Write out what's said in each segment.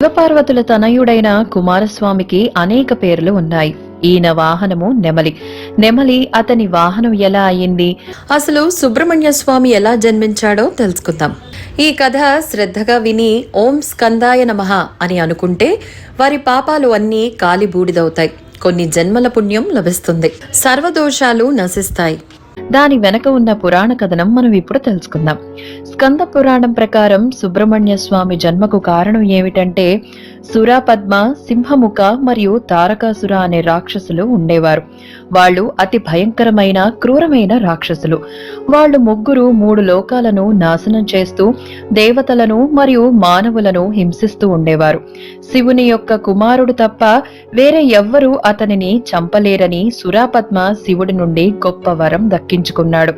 శివపార్వతుల తనయుడైన కుమారస్వామికి అనేక పేర్లు ఉన్నాయి. ఈయన వాహనము నెమలి. నెమలి అతని వాహనం ఎలా అయింది? అసలు సుబ్రహ్మణ్య స్వామి ఎలా జన్మించాడో తెలుసుకుందాం. ఈ కథ శ్రద్ధగా విని ఓం స్కందాయ నమః అని అనుకుంటే వారి పాపాలు అన్నీ కాలి బూడిదవుతాయి కొన్ని జన్మల పుణ్యం లభిస్తుంది. సర్వదోషాలు నశిస్తాయి. దాని వెనక ఉన్న పురాణ కథనం మనం ఇప్పుడు తెలుసుకుందాం. స్కంద పురాణం ప్రకారం సుబ్రహ్మణ్య స్వామి జన్మకు కారణం ఏమిటంటే సురాపద్మ సింహముఖ మరియు తారకాసుర అనే రాక్షసులు ఉండేవారు. వాళ్ళు అతి భయంకరమైన క్రూరమైన రాక్షసులు. వాళ్ళు ముగ్గురు మూడు లోకాలను నాశనం చేస్తూ దేవతలను మరియు మానవులను హింసిస్తూ ఉండేవారు. శివుని యొక్క కుమారుడు తప్ప వేరే ఎవ్వరూ అతనిని చంపలేరని సురాపద్మ శివుడి నుండి గొప్ప వరం దక్కించుకున్నాడు.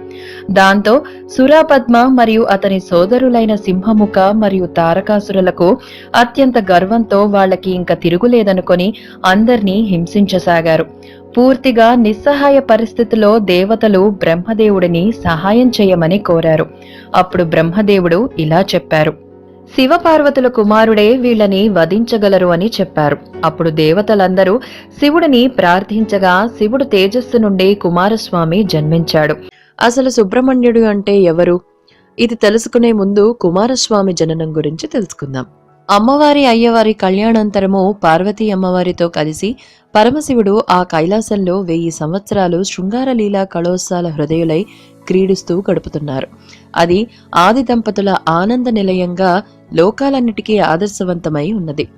దాంతో సురాపద్మ మరియు అతని సోదరులైన సింహముఖ మరియు తారకాసురులకు అత్యంత గర్వంతో వాళ్ళకి ఇంకా తిరుగులేదనుకొని అందర్నీ హింసించసాగారు. పూర్తిగా నిస్సహాయ పరిస్థితిలో దేవతలు బ్రహ్మదేవుడిని సహాయం చేయమని కోరారు. అప్పుడు బ్రహ్మదేవుడు ఇలా చెప్పారు. శివపార్వతుల కుమారుడే వీళ్ళని వధించగలరు అని చెప్పారు. అప్పుడు దేవతలందరూ శివుడిని ప్రార్థించగా శివుడు తేజస్సు నుండి కుమారస్వామి జన్మించాడు. అసలు సుబ్రహ్మణ్యుడు అంటే ఎవరు? ఇది తెలుసుకునే ముందు కుమారస్వామి జననం గురించి తెలుసుకుందాం. అమ్మవారి అయ్యవారి కళ్యాణంతరము పార్వతీ అమ్మవారితో కలిసి పరమశివుడు ఆ కైలాసంలో వెయ్యి సంవత్సరాలు శృంగారలీలా కళోత్సాల హృదయులై క్రీడిస్తూ గడుపుతున్నారు. అది ఆది దంపతుల ఆనంద నిలయంగా లోకాలన్నిటికీ ఆదర్శవంతమై ఉన్నది.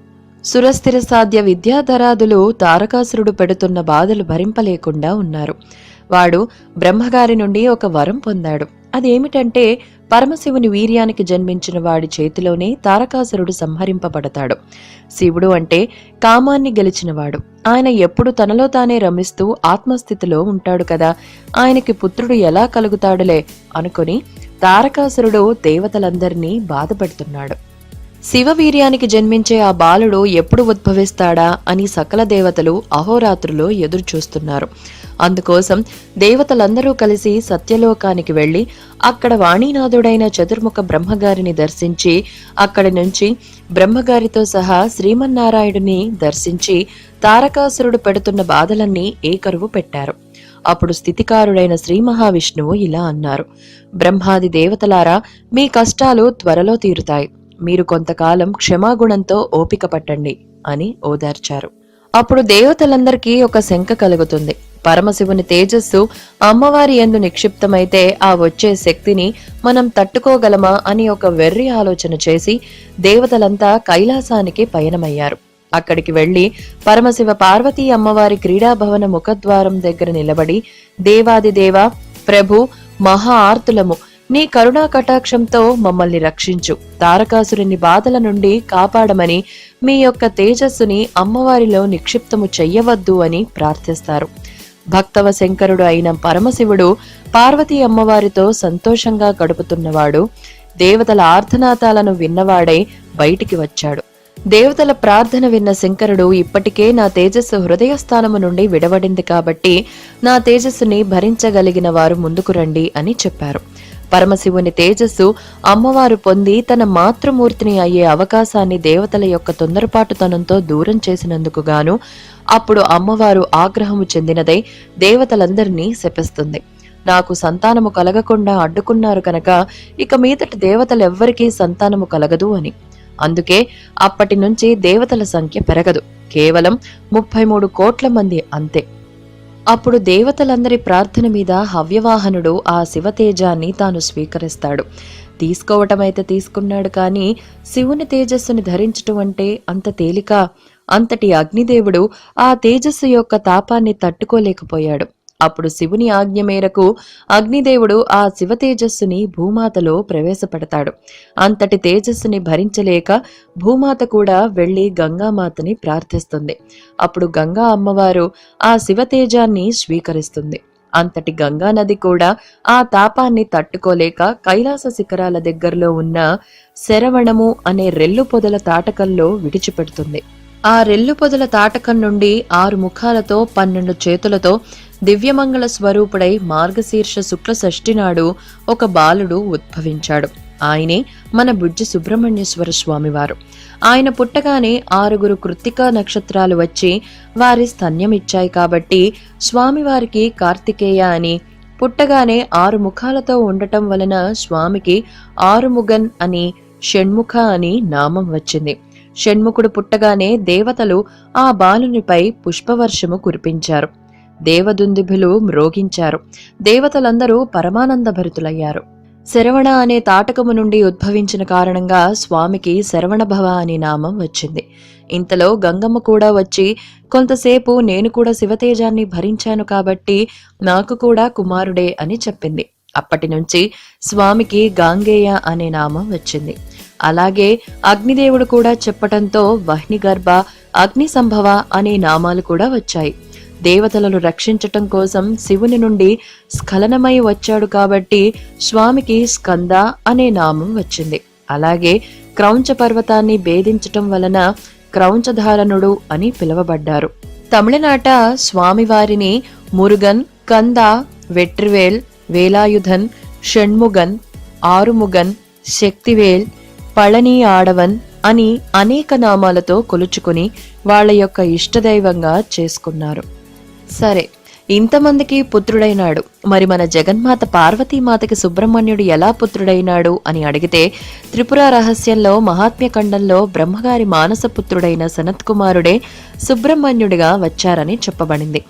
సురస్థిర సాధ్య విద్యాధరాదులు తారకాసురుడు పెడుతున్న బాధలు భరింపలేకుండా ఉన్నారు. వాడు బ్రహ్మగారి నుండి ఒక వరం పొందాడు. అదేమిటంటే పరమశివుని వీర్యానికి జన్మించిన వాడి చేతిలోనే తారకాసురుడు సంహరింపబడతాడు. శివుడు అంటే కామాన్ని గెలిచినవాడు. ఆయన ఎప్పుడు తనలో తానే రమిస్తూ ఆత్మస్థితిలో ఉంటాడు కదా. ఆయనకి పుత్రుడు ఎలా కలుగుతాడులే అనుకుని తారకాసురుడు దేవతలందరినీ బాధపెడుతున్నాడు. శివవీర్యానికి జన్మించే ఆ బాలుడు ఎప్పుడు ఉద్భవిస్తాడా అని సకల దేవతలు అహోరాత్రులు ఎదురుచూస్తున్నారు. అందుకోసం దేవతలందరూ కలిసి సత్యలోకానికి వెళ్ళి అక్కడ వాణీనాథుడైన చతుర్ముఖ బ్రహ్మగారిని దర్శించి అక్కడి నుంచి బ్రహ్మగారితో సహా శ్రీమన్నారాయణుని దర్శించి తారకాసురుడు పెడుతున్న బాధలన్నీ ఏకరువు పెట్టారు. అప్పుడు స్థితికారుడైన శ్రీ మహావిష్ణువు ఇలా అన్నారు. బ్రహ్మాది దేవతలారా మీ కష్టాలు త్వరలో తీరుతాయి. మీరు కొంతకాలం క్షమాగుణంతో ఓపిక పట్టండి అని ఓదార్చారు. అప్పుడు దేవతలందరికీ ఒక శంక కలుగుతుంది. పరమశివుని తేజస్సు అమ్మవారి ఎందు నిక్షిప్తమైతే ఆ వచ్చే శక్తిని మనం తట్టుకోగలమా అని ఒక వెర్రి ఆలోచన చేసి దేవతలంతా కైలాసానికి పయనమయ్యారు. అక్కడికి వెళ్ళి పరమశివ పార్వతీ అమ్మవారి క్రీడాభవన ముఖద్వారం దగ్గర నిలబడి దేవాది దేవ ప్రభు మహా ఆర్తులము నీ కరుణా కటాక్షంతో మమ్మల్ని రక్షించు. తారకాసురుని బాధల నుండి కాపాడమని మీ యొక్క తేజస్సుని అమ్మవారిలో నిక్షిప్తము చెయ్యవద్దు అని ప్రార్థిస్తారు. భక్తవ శంకరుడు అయిన పరమశివుడు పార్వతీ అమ్మవారితో సంతోషంగా గడుపుతున్నవాడు దేవతల ఆర్ధనాథాలను విన్నవాడై బయటికి వచ్చాడు. దేవతల ప్రార్థన విన్న శంకరుడు ఇప్పటికే నా తేజస్సు హృదయస్థానము నుండి విడవడింది కాబట్టి నా తేజస్సుని భరించగలిగిన వారు ముందుకు రండి అని చెప్పారు. పరమశివుని తేజస్సు అమ్మవారు పొంది తన మాతృమూర్తిని అయ్యే అవకాశాన్ని దేవతల యొక్క తొందరపాటుతనంతో దూరం చేసినందుకు గాను అప్పుడు అమ్మవారు ఆగ్రహము చెందినదై దేవతలందరినీ శపిస్తుంది. నాకు సంతానము కలగకుండా అడ్డుకున్నారు కనుక ఇక మీదటి దేవతలెవ్వరికీ సంతానము కలగదు అని. అందుకే అప్పటి నుంచి దేవతల సంఖ్య పెరగదు. కేవలం ముప్పై మూడు కోట్ల మంది అంతే. అప్పుడు దేవతలందరి ప్రార్థన మీద హవ్యవాహనుడు ఆ శివతేజాన్ని తాను స్వీకరిస్తాడు. తీసుకోవటమైతే తీసుకున్నాడు కానీ శివుని తేజస్సుని ధరించటం అంటే అంత తేలిక. అంతటి అగ్నిదేవుడు ఆ తేజస్సు యొక్క తాపాన్ని తట్టుకోలేకపోయాడు. అప్పుడు శివుని ఆజ్ఞ మేరకు అగ్నిదేవుడు ఆ శివ తేజస్సుని భూమాతలో ప్రవేశపెడతాడు. అంతటి తేజస్సుని భరించలేక భూమాత కూడా వెళ్ళి గంగామాతని ప్రార్థిస్తుంది. అప్పుడు గంగా అమ్మవారు ఆ శివ తేజాన్ని స్వీకరిస్తుంది. అంతటి గంగా నది కూడా ఆ తాపాన్ని తట్టుకోలేక కైలాస శిఖరాల దగ్గరలో ఉన్న శరవణము అనే రెల్లు పొదల తాటకల్లో విడిచిపెడుతుంది. ఆ రెల్లు పొదల తాటకం నుండి ఆరు ముఖాలతో పన్నెండు చేతులతో దివ్యమంగళ స్వరూపుడై మార్గశీర్ష శుక్ల షష్ఠి నాడు ఒక బాలుడు ఉద్భవించాడు. ఆయనే మన బుజ్జి సుబ్రహ్మణ్యేశ్వర స్వామివారు. ఆయన పుట్టగానే ఆరుగురు కృత్తికా నక్షత్రాలు వచ్చి వారి స్తన్యమిచ్చాయి కాబట్టి స్వామివారికి కార్తికేయ అని పుట్టగానే ఆరు ముఖాలతో ఉండటం వలన స్వామికి ఆరుముగన్ అని షణ్ముఖ అని నామం వచ్చింది. షణ్ముఖుడు పుట్టగానే దేవతలు ఆ బాలునిపై పుష్పవర్షము కురిపించారు. దేవదుందుభులు మ్రోగించారు. దేవతలందరూ పరమానందభరితులయ్యారు. శరవణ అనే తాటకము నుండి ఉద్భవించిన కారణంగా స్వామికి శరవణభవ అనే నామం వచ్చింది. ఇంతలో గంగమ్మ కూడా వచ్చి కొంతసేపు నేను కూడా శివతేజాన్ని భరించాను కాబట్టి నాకు కూడా కుమారుడే అని చెప్పింది. అప్పటి నుంచి స్వామికి గాంగేయ అనే నామం వచ్చింది. అలాగే అగ్నిదేవుడు కూడా చెప్పటంతో వహ్నిగర్భ అగ్ని సంభవ అనే నామాలు కూడా వచ్చాయి. దేవతలను రక్షించటం కోసం శివుని నుండి స్ఖలనమై వచ్చాడు కాబట్టి స్వామికి స్కంద అనే నామం వచ్చింది. అలాగే క్రౌంచ పర్వతాన్ని భేదించటం వలన క్రౌంచధారణుడు అని పిలువబడ్డారు. తమిళనాట స్వామివారిని మురుగన్ కంద వెట్రివేల్ వేలాయుధన్ షణ్ముగన్ ఆరుముగన్ శక్తివేల్ పళని ఆడవన్ అని అనేక నామాలతో కొలుచుకుని వాళ్ళ యొక్క ఇష్టదైవంగా చేసుకున్నారు. సరే ఇంతమందికి పుత్రుడైనాడు. మరి మన జగన్మాత పార్వతీమాతకి సుబ్రహ్మణ్యుడు ఎలా పుత్రుడైనాడు అని అడిగితే త్రిపుర రహస్యంలో మహాత్మ్య ఖండంలో బ్రహ్మగారి మానస పుత్రుడైన సనత్ కుమారుడే సుబ్రహ్మణ్యుడిగా వచ్చారని చెప్పబడింది.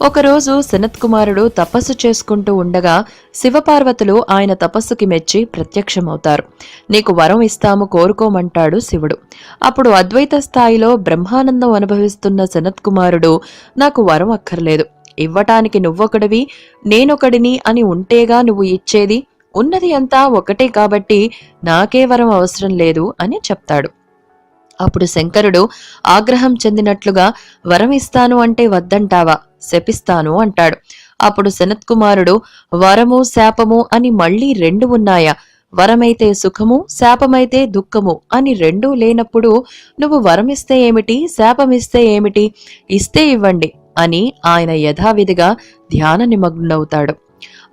ఒకరోజు సనత్ కుమారుడు తపస్సు చేసుకుంటూ ఉండగా శివపార్వతులు ఆయన తపస్సుకి మెచ్చి ప్రత్యక్షమవుతారు. నీకు వరం ఇస్తాము కోరుకోమంటాడు శివుడు. అప్పుడు అద్వైత స్థాయిలో బ్రహ్మానందం అనుభవిస్తున్న సనత్ కుమారుడు నాకు వరం అక్కర్లేదు. ఇవ్వటానికి నువ్వొకడివి నేనొకడిని అని ఉంటేగా నువ్వు ఇచ్చేది ఉన్నది అంతా ఒకటే కాబట్టి నాకే వరం అవసరం లేదు అని చెప్తాడు. అప్పుడు శంకరుడు ఆగ్రహం చెందినట్లుగా వరం ఇస్తాను అంటే వద్దంటావా? శపిస్తాను అంటాడు. అప్పుడు శనత్కుమారుడు వరము శాపము అని మళ్ళీ రెండు ఉన్నాయా? వరమైతే సుఖము శాపమైతే దుఃఖము అని రెండూ లేనప్పుడు నువ్వు వరమిస్తే ఏమిటి శాపమిస్తే ఏమిటి? ఇస్తే ఇవ్వండి అని ఆయన యథావిధిగా ధ్యాన నిమగ్నవుతాడు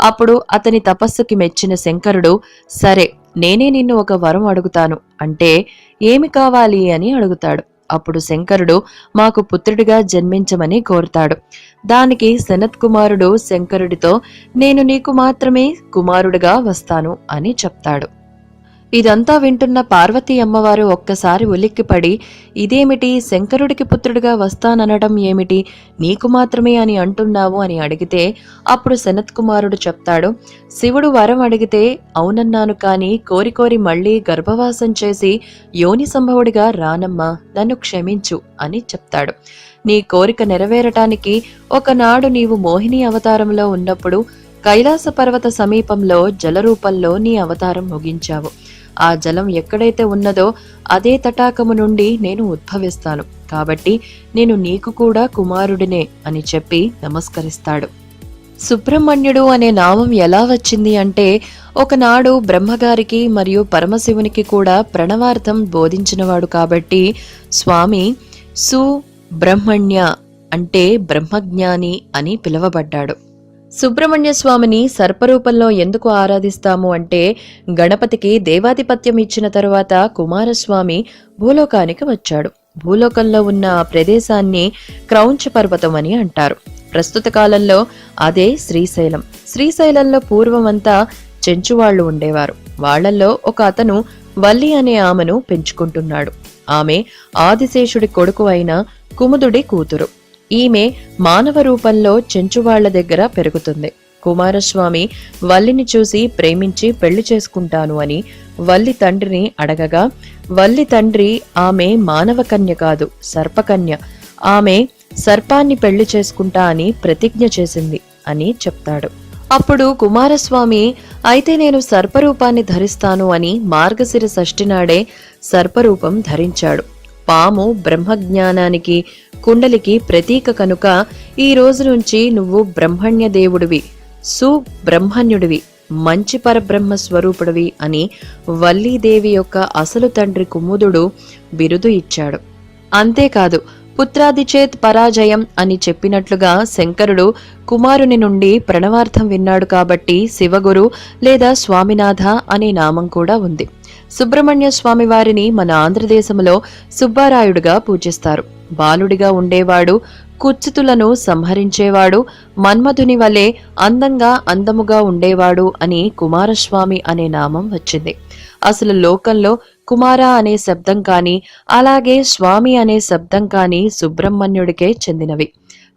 అప్పుడు అతని తపస్సుకి మెచ్చిన శంకరుడు సరే నేనే నిన్ను ఒక వరం అడుగుతాను. అంటే ఏమి కావాలి అని అడుగుతాడు. అప్పుడు శంకరుడు మాకు పుత్రుడిగా జన్మించమని కోరుతాడు. దానికి సనత్ కుమారుడు శంకరుడితో నేను నీకు మాత్రమే కుమారుడిగా వస్తాను అని చెప్తాడు. ఇదంతా వింటున్న పార్వతీ అమ్మవారు ఒక్కసారి ఉలిక్కిపడి ఇదేమిటి? శంకరుడికి పుత్రుడిగా వస్తాననడం ఏమిటి? నీకు మాత్రమే అని అంటున్నావు అని అడిగితే అప్పుడు సనత్ కుమారుడు చెప్తాడు శివుడు వరం అడిగితే అవునన్నాను కాని కోరి కోరి మళ్ళీ గర్భవాసం చేసి యోని సంభవుడిగా రానమ్మా నన్ను క్షమించు అని చెప్తాడు. నీ కోరిక నెరవేరటానికి ఒకనాడు నీవు మోహిని అవతారంలో ఉన్నప్పుడు కైలాస పర్వత సమీపంలో జలరూపంలో నీ అవతారం ముగించావు. ఆ జలం ఎక్కడైతే ఉన్నదో అదే తటాకము నుండి నేను ఉద్భవిస్తాను. కాబట్టి నేను నీకు కూడా కుమారుడినే అని చెప్పి నమస్కరిస్తాడు. సుబ్రహ్మణ్యుడు అనే నామం ఎలా వచ్చింది అంటే ఒకనాడు బ్రహ్మగారికి మరియు పరమశివునికి కూడా ప్రణవార్థం బోధించినవాడు కాబట్టి స్వామి సుబ్రహ్మణ్య అంటే బ్రహ్మజ్ఞాని అని పిలువబడ్డాడు. సుబ్రహ్మణ్య స్వామిని సర్పరూపంలో ఎందుకు ఆరాధిస్తాము అంటే గణపతికి దేవాధిపత్యం ఇచ్చిన తరువాత కుమారస్వామి భూలోకానికి వచ్చాడు. భూలోకంలో ఉన్న ఆ ప్రదేశాన్ని క్రౌంచ పర్వతం అని అంటారు. ప్రస్తుత కాలంలో అదే శ్రీశైలం. శ్రీశైలంలో పూర్వమంతా చెంచువాళ్ళు ఉండేవారు. వాళ్ళల్లో ఒక అతను వల్లి అనే ఆమెను పెంచుకుంటున్నాడు. ఆమె ఆదిశేషుడి కొడుకు అయిన కుముదుడి కూతురు. ఈమె మానవ రూపంలో చెంచువాళ్ళ దగ్గర పెరుగుతుంది. కుమారస్వామి వల్లిని చూసి ప్రేమించి పెళ్ళి చేసుకుంటాను అని వల్లి తండ్రిని అడగగా వల్లి తండ్రి ఆమె మానవ కన్య కాదు సర్పకన్య. ఆమె సర్పాన్ని పెళ్ళి చేసుకుంటా అని ప్రతిజ్ఞ చేసింది అని చెప్తాడు. అప్పుడు కుమారస్వామి అయితే నేను సర్పరూపాన్ని ధరిస్తాను అని మార్గశిర షష్ఠి నాడే సర్పరూపం ధరించాడు. పాము బ్రహ్మజ్ఞానానికి కుండలికి ప్రతీక కనుక ఈ రోజు నుంచి నువ్వు బ్రహ్మణ్య దేవుడివి. సుబ్రహ్మణ్యుడివి. మంచి పరబ్రహ్మ స్వరూపుడివి అని వల్లీదేవి యొక్క అసలు తండ్రి కుముదుడు బిరుదు ఇచ్చాడు. అంతేకాదు పుత్రాదిచేత్ పరాజయం అని చెప్పినట్లుగా శంకరుడు కుమారుని నుండి ప్రణవార్థం విన్నాడు కాబట్టి శివగురు లేదా స్వామినాథ అనే నామం కూడా ఉంది. సుబ్రహ్మణ్య స్వామి వారిని మన ఆంధ్రదేశంలో సుబ్బారాయుడుగా పూజిస్తారు. బాలుడిగా ఉండేవాడు కుచ్చుతులను సంహరించేవాడు మన్మధుని వలె అందంగా అందముగా ఉండేవాడు అని కుమారస్వామి అనే నామం వచ్చింది. అసలు లోకంలో కుమార అనే శబ్దం కాని అలాగే స్వామి అనే శబ్దం కాని సుబ్రహ్మణ్యుడికే చెందినవి.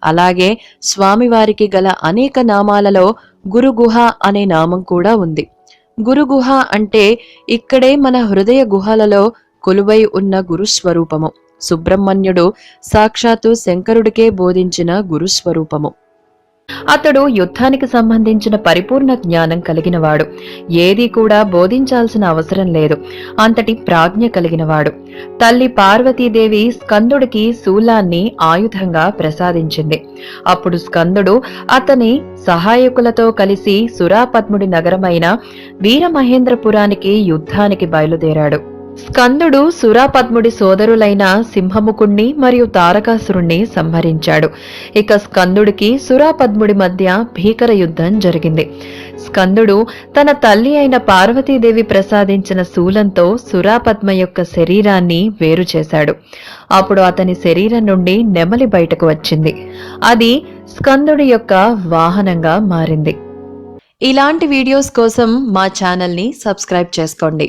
అలాగే స్వామివారికి గల అనేక నామాలలో గురుగుహ అనే నామం కూడా ఉంది. గురుగుహ అంటే ఇక్కడే మన హృదయ గుహలలో కొలువై ఉన్న గురుస్వరూపము సుబ్రహ్మణ్యుడు సాక్షాత్తు శంకరుడికే బోధించిన గురుస్వరూపము అతడు యుద్ధానికి సంబంధించిన పరిపూర్ణ జ్ఞానం కలిగినవాడు. ఏదీ కూడా బోధించాల్సిన అవసరం లేదు. అంతటి ప్రాజ్ఞ కలిగినవాడు. తల్లి పార్వతీదేవి స్కందుడికి శూలాన్ని ఆయుధంగా ప్రసాదించింది. అప్పుడు స్కందుడు అతని సహాయకులతో కలిసి సురాపద్ముడి నగరమైన వీరమహేంద్రపురానికి యుద్ధానికి బయలుదేరాడు. స్కందుడు సురాపద్ముడి సోదరులైన సింహముకుణ్ణి మరియు తారకాసురుణ్ణి సంహరించాడు. ఇక స్కందుడికి సురాపద్ముడి మధ్య భీకర యుద్ధం జరిగింది. స్కందుడు తన తల్లి అయిన పార్వతీదేవి ప్రసాదించిన శూలంతో సురాపద్మ యొక్క శరీరాన్ని వేరు చేశాడు. అప్పుడు అతని శరీరం నుండి నెమలి బయటకు వచ్చింది. అది స్కందుడి యొక్క వాహనంగా మారింది. ఇలాంటి వీడియోస్ కోసం మా ఛానల్ని సబ్స్క్రైబ్ చేసుకోండి.